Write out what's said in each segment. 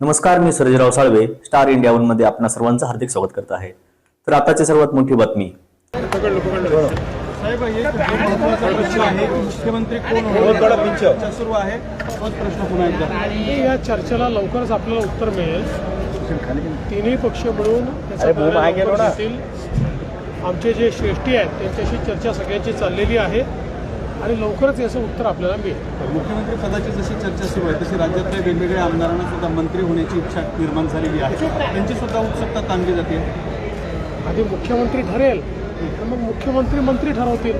नमस्कार मी Sarjerao Salve star India वनमध्ये आपणा सर्वांचं हार्दिक स्वागत करत आहे. तर आताची सर्वात मोठी बातमी. मुख्यमंत्री कोण सुरू आहे तोच प्रश्न पुन्हा एकदा आणि या चर्चेला लवकरच आपल्याला उत्तर मिळेल तिन्ही पक्ष मिळून. आमचे जे श्रेष्ठी आहेत त्यांच्याशी चर्चा सगळ्यांची चाललेली आहे. आणि लवकरच याचं उत्तर आपल्याला मिळेल. मुख्यमंत्री पदाची जशी चर्चा सुरू आहे तशी राज्यातल्या वेगवेगळ्या आमदारांना सुद्धा मंत्री होण्याची इच्छा निर्माण झालेली आहे. त्यांची सुद्धा उत्सुकता ताणली जाते. आधी मुख्यमंत्री ठरेल तर मग मुख्यमंत्री मंत्री ठरवतील.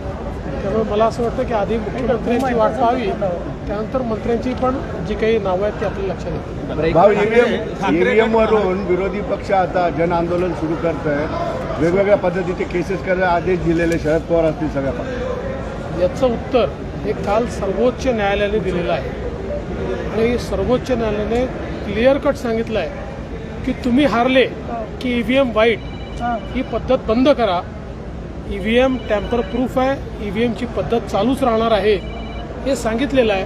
त्यामुळे मला असं वाटतं की आधी मुख्यमंत्र्यांची वाट पाहावी त्यानंतर मंत्र्यांची पण जी काही नावं आहेत ती आपल्याला लक्षात येतील. विरोधी पक्ष आता जन आंदोलन सुरू करत आहेत वेगवेगळ्या पद्धतीचे केसेस करायला आदेश दिलेले शरद पवार असतील सगळ्या. याचं उत्तर हे काल सर्वोच्च न्यायालयाने दिलेलं आहे. आणि सर्वोच्च न्यायालयाने क्लिअर कट सांगितलं आहे की तुम्ही हारले की ई व्ही एम वाईट ही पद्धत बंद करा. E V M tamper proof आहे. ई व्ही एमची पद्धत चालूच राहणार आहे. हे सांगितलेलं आहे.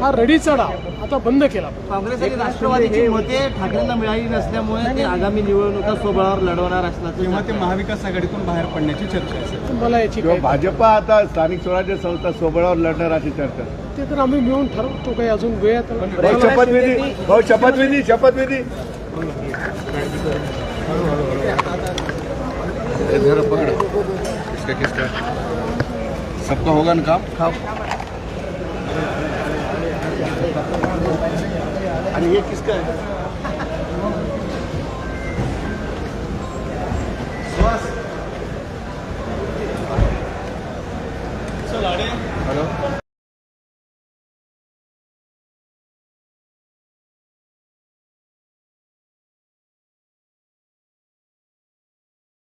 हा रडीचा डाव आता बंद केला. काँग्रेस आणि राष्ट्रवादीची मते ठाकरेंना मिळाली नसल्यामुळे ते आगामी निवडणुका स्वबळावर लढवणार असल्याचं तेव्हा ते महाविकास आघाडीतून बाहेर पडण्याची चर्चा आहे तर मला याची किंवा काही भाजपा आता स्थानिक स्वराज्य संस्था सोबळावर लढणार अशी चर्चा. ते तर आम्ही मिळून ठरवतो काही अजून वेळ आहे तर भाऊ शपथविधी भाऊ शपथविधी शपथविधी. सबका होगा ना काम? आणि हे किसका आहे? चल, आडे.